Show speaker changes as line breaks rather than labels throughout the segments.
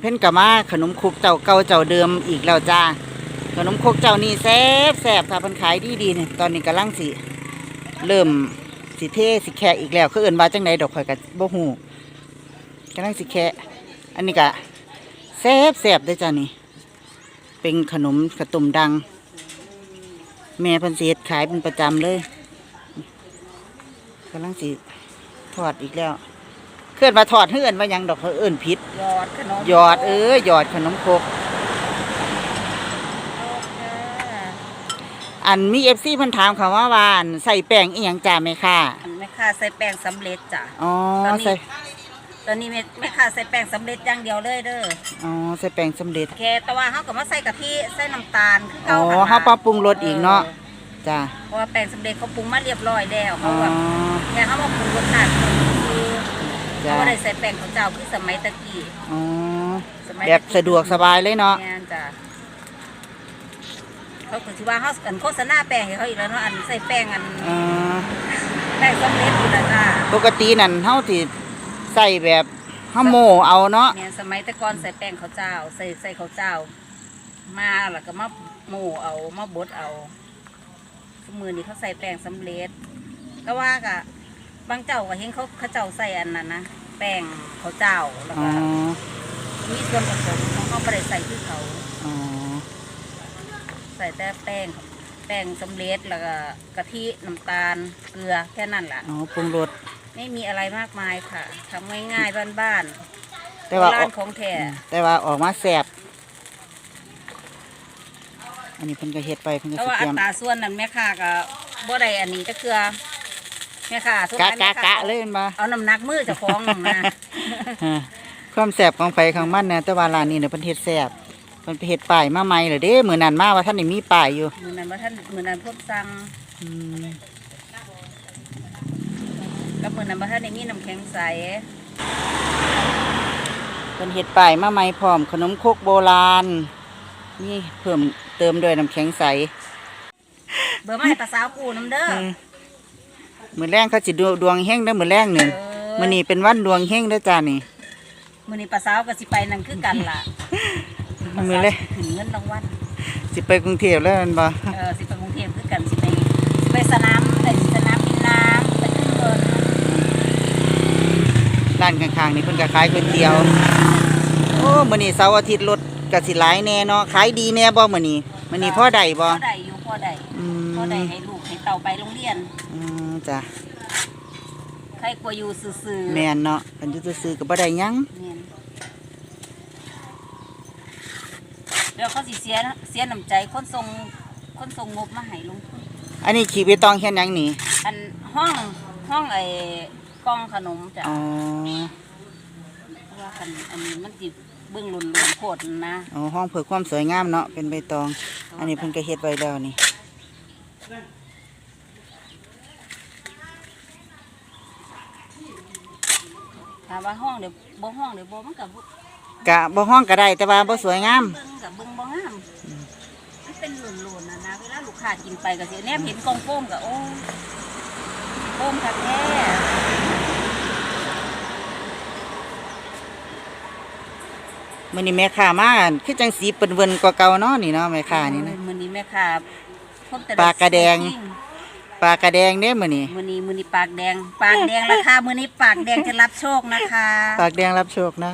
เพ่นกะมาขนมครกเจ้าเก่าเจ้าเดิมอีกแล้วจ้าขนมครกเจ้านี่แซ่บแซ่บค่ะเพิ่นขายดีดีๆนี่ยตอนนี้กำลังสิเริ่มสิเทสิแคะอีกแล้วคือเอื่นว่าจังไดดอกข่อยก็บ่ฮู้กำลังสิแคะอันนี้ก็แซ่บแซ่บเด้จ้านี่ เป็นขนมขะตุ่มดัง แม่เพิ่นเฮ็ดขายเป็นประจำเลยกำลังสิทอดอีกแล้ว ลื่อนมาทอดเฮือนว่าหยังดอกเขาเอิ้นผิด
ยอดขนม
หยอดเออหยอดขนมครกอันมีเอฟซีเพิ่นถามเขาว่าว่าอันใส่แป้งอีหยังจ้าไหมค่ะ
อันแม่ค้าใส่แป้งสำเร็จจ้ะ
อ๋อ
ตอนนี้
ใส่
ตอนนี้แม่แม่ค้าใส่แป้งสำเร็จอย่างเดียวเลยเด้อ
อ๋อใส่แป้งสำเร็จ
แค่แต่ว่าเฮาก็มาใส่กะทิใส่น้ำตาลคือ
อ๋
เก่า
อ
หั่นล่ะ
เฮาปรับปรุงรสอีกเนาะจ้า
เพราะว่าแป้งสำเร็จเขาปรุงมาเรียบร้อยแล้ว
อ๋
เขา
อ
แบบแค่เขามาปรุงรสชาติ คือ
จ้า
เขาบ่ได้ใส่แป้งข้าวเจ้าคือสมัยตะกี้
อ๋อ
สมัย
แบบสะดวกสบายเลยเนาะ
แม่นจ้ะเขาก็สิว่าเฮาอันโฆษณาแป้งให้เขาอีกแล้วเนาะอันใส่แป้งอัน
อ๋อ
แป้งสำเร็จอยู่แล้วจ้า
ปกตินั่นเฮาสิใส่แบบเฮาโม่เอาเนาะ
แม่นสมัยแต่ก่อนใส่แป้งข้าวเจ้า ใส่ใส่ข้าวเจ้า มาแล้วก็มาหมูเอามาบดเอาสมือนี้เขาใส่แป้งสำเร็จก็ว่ากะ บางเจ้าก็เห็นเขาเขาเจ้าใส่อันนั้นนะแป้งข้าวเจ้าแล้ว
อ๋อ
ก็มีส่วนผสมของเขาไม่ได้ใส่ที่เขา
อ๋อ
ใส่แต่แป้งแป้งสำเร็จแล้วก็กะทิน้ำตาลเกลือแค่นั้นแหละ
อ๋อปรุงรส
ไม่มีอะไรมากมายค่ะทำง่ายๆบ้านๆ
แต่ว่า
โบ
อ
รา
อก
ณของแท้
แต่ว่าออกมาแซ่บอันนี้เพิ่นก็เฮ็ดไปเพิ่นก็
แต่
สิ
ว่า
เต
อั
รียม
ตราส่วนนั้นแม่ค้าก็บ่ได้อันนี้จะเกลือ แม่ค้าส่วน
กะ
ใหญ่
กะ
แม่ค้ากะ
เลยแม่นบ่
เอาน้ำหนักมือเจะคล้าของมา
ฮะความแซ่บของไผของมันนะแต่ว่าร้านนี้เนี่ยเพิ่นเฮ็ดแซ่บเพิ่นไปเฮ็ดป้ายมาใหม่เหรอเด้มื้อนั้นมาว่าท่านได้มีป้ายอยู่
มือนั้นว่าท่านมือนั้นพวกสั่ง
อืม
แล้วมือนั้นว่าท่านได้มีน้ำแข็งใส
เพิ่นเฮ็ดป้ายมาใหม่พร้อมขนมครกโบราณนี่เพิ่มเติมด้วยน้ำแข็งใส
เบอร์มาให้ภาษาวกูน้ำเด้อ
เออ มื้อแรงเขาสิดูดวงเฮงเด้อมื้อแรงนี่
เออ
มื้อนี้เป็นวันดวงเฮงเด้อจ้านี่
มือนี้ภาษาวก็สิไปนั่นคือกันล่ะ
มื้อแรก
ถึงเงินรางวัล
สิไปกรุงเทพแล้วแม่นบ่
เออสิไปกรุงเทพคือกันสิไปสิไปสนามไอ้สนามบินน้ำไปขึ้นเงิน
ร้านข้างๆนี่เพิ่นก็ขายก๋วยเตี๋ยวโอ้มื้อนี้เสาร์อาทิตย์รถก็สิหลายแน่เนาะขายดีแน่บ่มื้อนี้มื้อนี้พอได้บ่
พ่อใดอยู่พ่อใด
อืม
พ่อใดให้ลูกให้เต่าไปโรงเรียน
อืม จ้ะ
ใครกลัวอยู่ซื่อๆ
แม่นเนาะกันอยู่ซื่อๆก็บ่ได้หยัง
แม่นเดี๋ยวเขาสิเสียเสียน้ำใจคนส่งคนส่งงบมาให้ลงทุน
อันนี้ขีไปตองเฮ็ดหยังนี่
อันห้องห้องไอ้กล่องขนมจ้ะ
อ๋อ
เพราะว่าคันอันนี้มันสิเบื้องหลุนหลุนโคตรนะ
อ๋อห้องเพื่อความสวยงามเนาะเป็นใบตอง อันนี้เพิ่นก็เฮ็ดไว้แล้วนี่
ถามว่าห้องเดี๋ยวบ่ห้องเดี๋ยวบ่มันกับ
กะบ่ห้องก็ได้แต่ว่าบ่สวยงาม
เบิ่งกับเบิ่งบ่งามมันเป็นหลุนหลุนนะนะเวลาลูกค้ากินไปก็สิแนมเห็นกล่องโฟมก็โอ้โฟมคักแท้
มื้อนี้แม่ค้ามาคือจังสีเปิ้นเวินกว่าเก่าเนาะนี่เนาะแม่ค้านี่นะ
มื้อนี้แม่ค้าคนแต่
ปลากระแดง ปลากระแดงเด้มื้อนี้
มื้อนี้มื้อนี้ปากแดง ปากแดงราคามื้อนี้ปากแดงจะรับโชคนะคะ
ปากแดงรับโชคนะ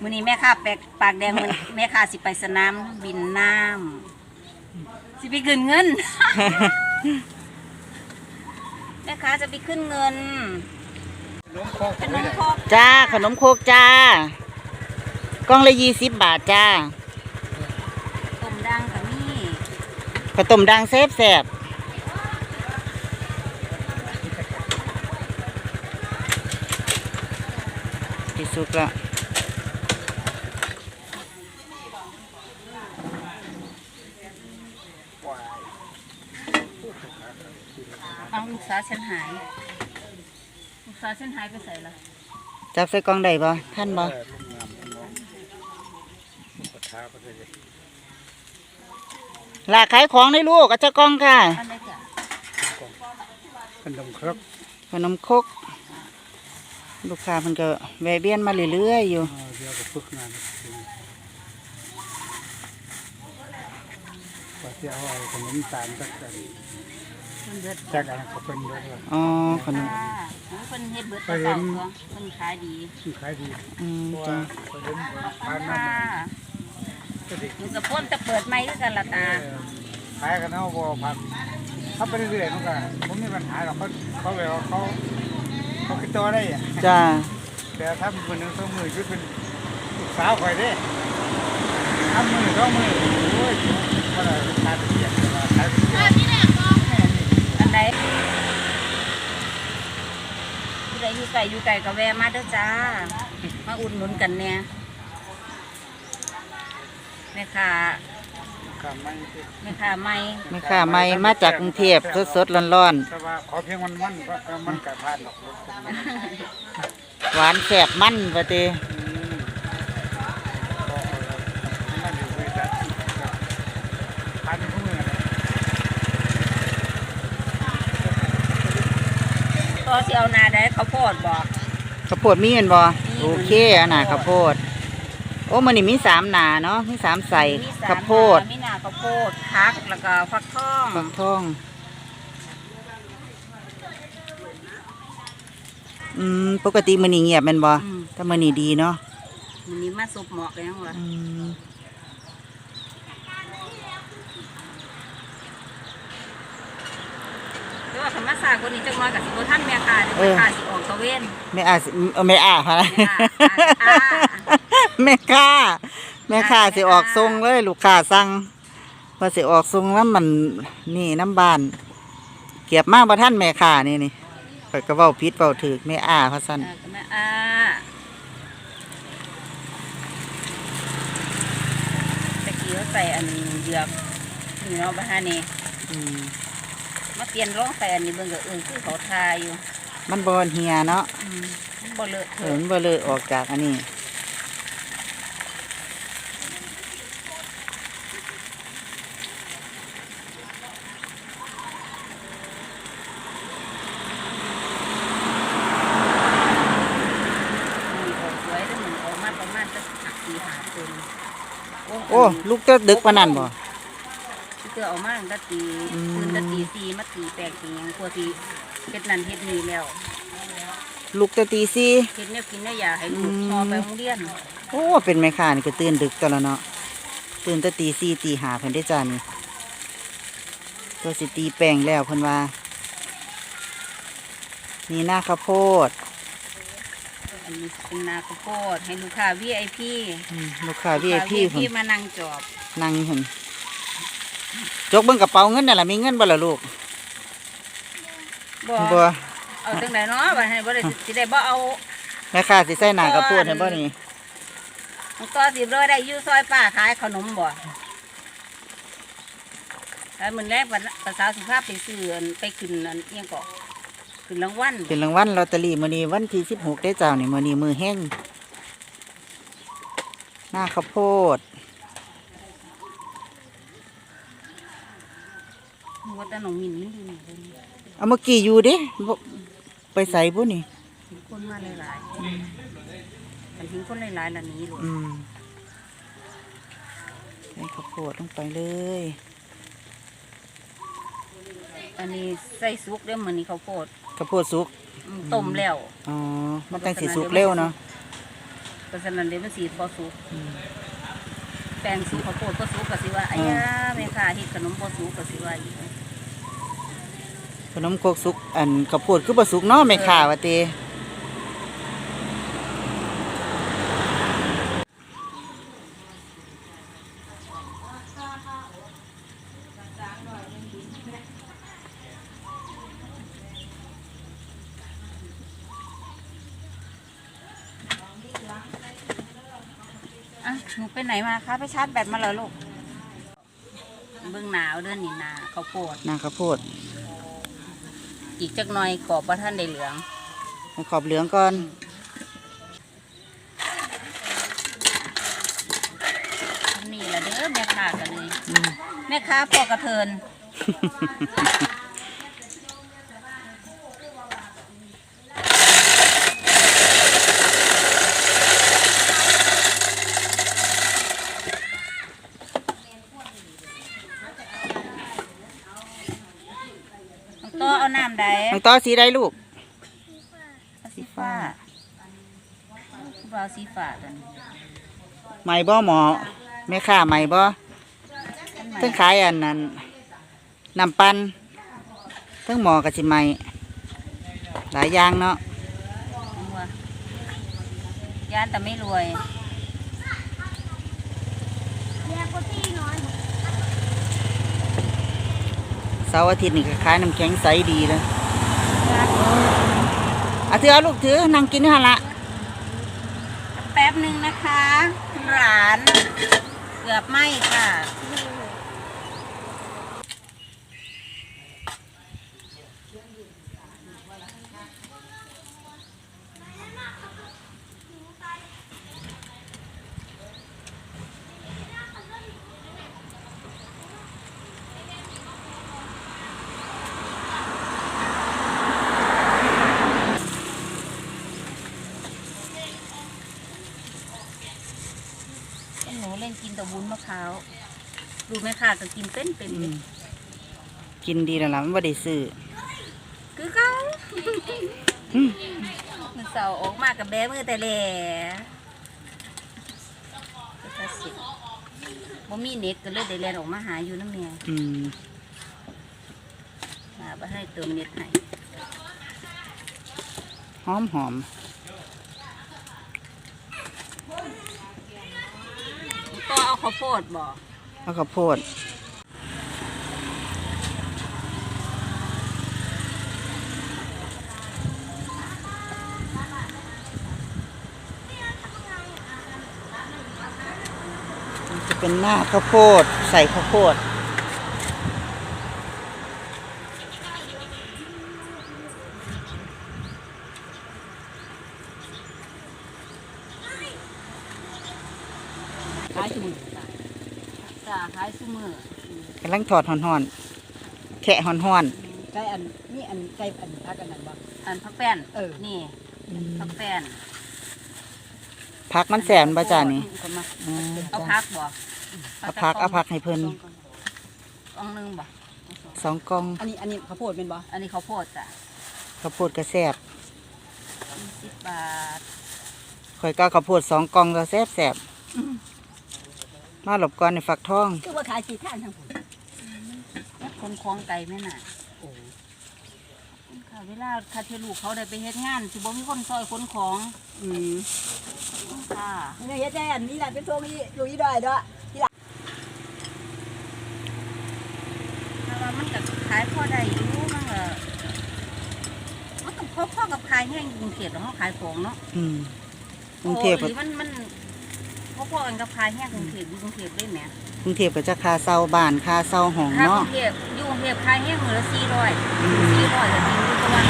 มื้อนี้แม่ค้าแปกปากแดงมื้อแม่ค้าสิไปสนามบินน้ำสิไปขึ้นเงิน แม่ค้าจะไปขึ้นเงินเป็นนมโคก
จ้าขนมโคกจ้ากล่องละ20บาทจ้า
ต้มดังกับนี่
ข้าวต้มดังแซ่บๆที่ สุกละ
เอาลูกสาวฉันหาย ลูกสาวฉันหายไปใส่ละ
จับใส่กล่องได้บ่ท่านบ่ลาขายของในลูกอาจจะกล่องค่ะ
อันไหนจ้ะ
ขนมครก
ขนมครก ลูกค้าเพิ่นก็แวะเวียนมาเรื่อยๆอยู่
เออเดี๋ยวก็ฝึกงานว่าจะเอาขนมตาลจักกัน
มันเบิด
จักอะไรก็เป็นเบิดว่า
อ๋อขนม
ค่ะเพิ่นเฮ็ดเบิดแต่เช้าตัวเพิ่นขายดี
มันขายดี
อืม
เพราะ
จ้ะ
ว่าขนมผ่าน
ค่ะ
มาก็ดี
หนูกับพ่นจะเปิดไม้คือกันละตา
ขายกันเอาบ่พันถ้าไปเรื่อยๆมันก็ผมมีปัญหาหรอกเขาเขาแบบว่าเขาเขา คิดตัวได้อะ
จ้า
แต่ถ้ามือหนึ่งสองมือยุดเป็นลูกสาวคอยเด้ทำมือสองมือโอ้ยว่าอะไรขายไปเที่ยวว่าขายไปเที่ยว
อันใดผู้ใดอยู่ไกลอยู่ไกลก็แวะมาเด้อจ้า มาอุดหนุนกันเนี่ยแม่ค้า
ก็ไม่
แม่ค้าไม่
แม่ค้าใหม่มาจากกรุงเทพสดๆร้อน
แต่ว่าขอเพียงมันมันก็มันกะพานหรอก
ๆหวานแซ่บมันว่าติ
มันอยู่บริษัทพันคู่มือ
ก็สิเอานาได้เขาวโพดบอก
ข้าวโพดมีแม่นบ่โอเคอันน่ะข้าวโพด โอ้มื้อนี้มีสามหนาเนาะมีสามใส่
มีสม
ข้าวโพด
มีนาข้าวโพดพักแล้วก็ฟักทอง
ฟักทองอืมปกติมื้อนี้เงียบแม่นบ่
อืม
แต่มื้อนี้ดีเนาะ
มันนี้มาสุบหมอกแล้ววะ
อืม
แต่ว่าคำมาสาคนนี้จังน้อยกับสิบท่านแม่ค้าเดี๋ยวแม่ค้าสิออกตะเวน
แม่อาสิเออแม่อาค่ะ
แม่ค้า
แม่ค้าแม่ค้าสิออกทรงเลยลูกค้าสั่งว่าสิออกทรงแล้วมันนี่น้ำบานเก็บมาบ่ทันแม่ค้านี่นี่ข่อยก็เว้าผิดเว้าถูกแม่อาเพราะซั่น
เออก็แม่อ่าตะกี้เขาใส่อันเหยือกนี่เนาะบ้านนี่
อืม
มาเปลี่ยนร้องใส่อันนี้เบิ่งก็เออคือเขาทาอยู่
มันบ่เหียเนาะ
อืมมันบ่เลอะ
เอ
เถ
อ
อะ
มันบ่เลอะออกจากอันนี้
มันออกสวยแล้วมันออกมาประมาณสักสี่ห้าคน
โอ้ลูกเตดึกปานนั้นบ่
เตือออกมาตั้งแต่ตี
อืม
ตื่นแต่ตีสี่มาตีแปลงตีหยังกลัวตีเฮ็ดนั่นเฮ็ดนี่แล้ว
ลูกแต่ตีสี่
เฮ็ดแนวกินแนวอยากให้ลูก
อืม
พอไปโรงเรียน
โอ้เป็นแม่ค้านี่ก็ตื่นดึกตอนละเนาะตื่นแต่ตีสี่ตีห้าเพิ่นได้จ้านี่ตัวสิตีแป้งแล้วเพิ่นว่า นี่หน้าข้าวโพด
อันนี้เป็นนาข้าวโพดให้ลูกค้า VIP
อืมลูกค้า VIP
ลูก
เพิ่
ค้านมานั่งจอบ
นั่งเพิ่นจกเบิ่งกระเป๋าเงินนั่นล่ะมีเงินบ่ล่ะลูก
บ่
บ่
เอาจังไดเนาะบ่ให้บ่ได้สิได้บ่เอา
แม่ค้าสิใส่หน้าข้าวโพดให้บ่นี่
มันก็สิบ่ได้อยู่ซอยป้าขายขนมบ่แล้วมื้อแรกวันภาษาสุภาพไปซื้ออันไปขึ้นอันเอียงก็ ขึ้นรางวัล
เป็นรางวัลลอตเตอรี่มื้อนี้วันที่16ได้เจ้านี่มื้อนี้มือแห้งหน้าข้าวโพด
ว่าแต่น้องมินมันอยู่นี่เพิ่น
เอาเมื่อกี้อยู่เด้บ่ไปใส่บุนี่
เห็นคนมาหลายๆมันถึงคนหลายๆแล้วหนี้ลูก
อืมใส่ข้าวโพดลงไปเลย
อันนี้ใส่ซุกเด้อมื้อนี้ข้าวโพด
ข้าวโพดสุก
อืมต้มแล้ว
อ๋อมันตั้งสีสุกเร็วเนาะ
เพราะฉะนั้นเดี๋ยวมันสิบ่สุกแป้งสุกข้าวโพดบ่สุกก็สิว่าอ้ยาแม่ค้าเฮ็ดขนมบ่สุกก็สิว่าอีก
ขนมโคกสุกอันข้าวโพดคือบ่สุกเนาะแม่ค้าว่าติ
หนูไปไหนมาคะ ไปชาร์จแบตมาแล้วลูก เบิ่งหนาวเด้อนี่นาข้าวโพด
หน้าข้าวโพด
อีกจักหน่อยกรอบบ่ทันได้เหลือง
ให้ขอบเหลืองก่อน
นี่ล่ะเด้อแม่ค้ากันเลย
อืม
แม่ค้าพอกระเทินน้ำใด
น้อง ต่อสีใดลูก
เอาสีฟ้าผู้บ่าวสีฟ้าตัวนี้
ใหม่บ่หมอแม่ค้าใหม่บ่
อันใหม่
เพิ่งขายอันนั้นน้ำปั่นเพิ่งหมอกะสิใหม่หลายอย่างเนาะ
อันว่ย่านแต่ไม่รวย
เสาร์อาทิตย์นี่ก็ขายน้ำแข็งใสดีเลย เอาถือเอาลูกถือนั่งกินนี่หั่นละ
แป๊บหนึ่งนะคะคุณหลาน เกือบไหมค่ะ นูเล่นกินแต่วุ้นมะพร้าวดูไหมค่ะก็กินเป็นเป็น
อืมกินดีแล้วล่ะมันบ่ได้ซื้อ
คือเขา
อืม
มันเสาออกมากับแบ้มือแต่แหล่ก็จะสิบ่มีเน็ตก็เลยได้แลนออกมาหาอยู่น้ำเมีย
อืม
หาไปให้เติมเน็ตให้
หอมหอม
ก็เอาข้าวโพดบ่
เอาข้าวโพดจะเป็นหน้าข้าวโพด ใส่ข้าวโพด
ขายซุมือจ้าขายซุมือกำ
ลังถอดห่อนๆแขะห่อน
ไก่อันนี่อันไก่อันพักอันนั้นบ่
อันพักแป้น
เออ
นี่พักแป้น
ๆพักมันแสนบ่จ้านี่
ก็มา
อืม
เอาพักบ่
เอาพักเอาพักให้เพิ่น
กล่องหนึงบ่
สองกล่อง
อันนี้อันนี้ข้าวโพดเป็นบ่
อันนี้ข้าวโพดจ้ะ
ข้าวโพดกระแซ่บ
สิบบาท
ข่อยก็เอาข้าวโพดสองกล่องก็แซ่บแซ่บ มาหลบก่อนในฝักทอง
คือว่าขายกี่ท่านทั้งผม
แล้วคนคล้องไก่แม่น่ะ
โอ้
ค่ะเวลาคาเทลูกเขาได้ไปเฮ็ดงานสิบ่มีคนซอยขนของ
อืม
ค่ะ
นี่เฮ็ดได้อันนี้แหละเป็นทรงนี้อยู่อีดอยเด้อ
แต่ว่ามันก็ขายพอได้อยู่มันก็มันก็พอพอกับขายแห้งกรุงเทพแล้วเขาขายของเนาะ
อืมกรุงเทพ
โอ้หรือมันมัน พอพอกันกับขายแห้งกรุงเทพอยู่กรุงเทพได้ไหม
กรุงเทพก็จะคาเซาบ้านคาเซาห้อง
ถ้าก
เนาะ
รุงเทพอยู่กรุงเทพขายแห้งมือละสี่ร้อย
อืม
สี่ร้อยก็จริงอยู่แต่ว่า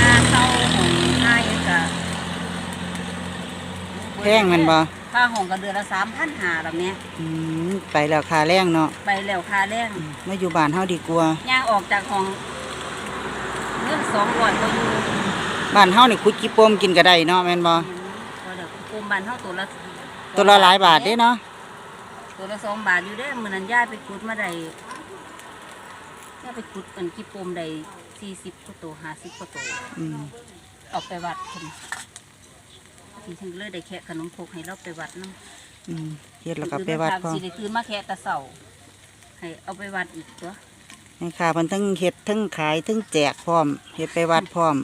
ค่าเช่าของค่าเองก็
แพงแมันบ่
ค่าห้องก็เดือนละสามพันหาแบบเนี้ย
อืมไปแล้วคาแรงเนาะ
ไปแล้วค่าแรง
อืมมาอยู่บ้านเฮาดีกว่า
ย่างออกจากห้องเงินสองร้อยก็อยู่
บ้านเฮานี่คุดกี่ปมกินก็ได้เนาะแม่นบ่
ก็เดี๋ยวกรมบ้านเท่าตัวละ
ตัวละหลายบาทเด้เนาะ
ตัวละสองบาทอยู่เด้อมื้อนั้นย่าไปขุดมาได้ย่าไปขุดเป็นกี่ปมได้สี่สิบกว่าตัวห้าสิบกว่าตัว
อืม
เออกไปวัดคนทีฉันก็เลยได้แค่ขนมพกให้เราไปวัดน้ำ
อืมเฮ็ดแล้วก็ไปวัดพร้อม
สิได้คืนมาแค่แตะเสาให้เอาไปวัดอีกตัว
แม่ค้าเพิ่นทั้งเฮ็ดทั้งขายทั้งแจกพร้อมเฮ็ดไปวัดพร้อม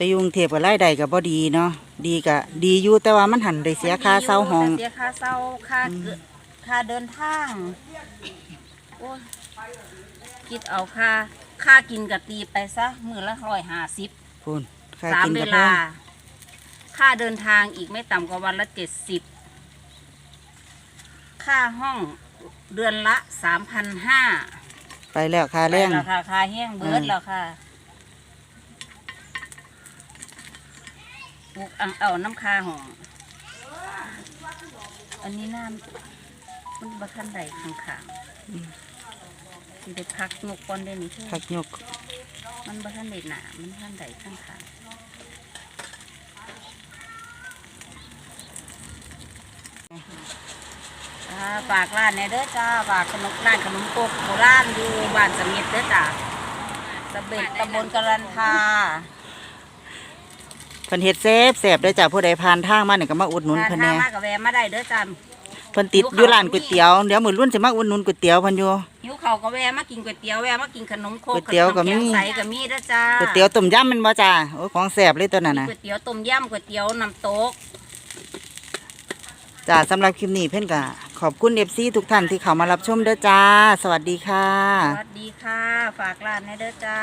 ไปอยกรุงเทพก็รายได้ก็บ่ดีเนาะดีก็ดีอยู่แต่ว่ามันหันได้เสียค่าเช่าห้อง
เสียค่าเช่าค่าเกิดค่าเดินทางโอ้ยคิดเอาค่าค่ากินกะตีไปซะมือละร้อยห้าสิบ
พูนค่า
สาม
กิน
เว
ก็แพ
ลา
ง
ค่าเดินทางอีกไม่ต่ำกว่าวันละเจ็ดสิบค่าห้องเดือนละสามพันห้า
ไปแล้วค่าแรง
ราคาค่าแห้งเบิร์ดแล้วค่ะ ลูกอังเอาน้ำคาห้องอันนี้น้ำมันบัทันใดข้างขางๆที่ได้พักงกก่อนได้นี่เถ
พั
อะ
กยก
มันบัทันใดหนามันทันใดข้างขางอ่าฝากร้านเนี่ยเด้อจ้าฝากขนมร้านขนมโคกโบราณอยู่บ้านสมิทเด้อจ้าสะเบ็ดตำบลกรันทา
เพิ่นเฮ็ดแซ่บแซ่บเด้อจ้าผู้ใดผ่านทางมานี่ก็มาอุดหนุน
ทาน
เพิ่น
ทา
แหน่
มากกับแวะมาได้เด้อจัน
เพิ่นติดอยู่ร้านก๋วยเตี๋ยวเดี๋ยวมื้อรุ่นสิมาอุดหนุนก๋วยเตี๋ยวเพิ่นอยู่
หิวเขาวก็แวะมากินก๋วยเตี๋ยวแวะมากินขนมโค
ก๋วยเตี๋ยวก็มี
ขนแงใสก็มีเด้อจ้า
ก๋วยเตี๋ยวต้มยำแมันบ่จ้าโอ้ยของแซ่บเลยตัวนั้นน่ะ
ก๋วยเตี๋ยวต้มยำก๋วยเตี๋ยวน้ำตก
จ้าสำหรับคลิปนี้เพิ่นก็ขอบคุณ FC ทุกท่านที่เข้ามารับชมเด้อจ้า สวัสดีค่ะ
สวัสดีค่ะ ฝากร้านให้เด้อจ้า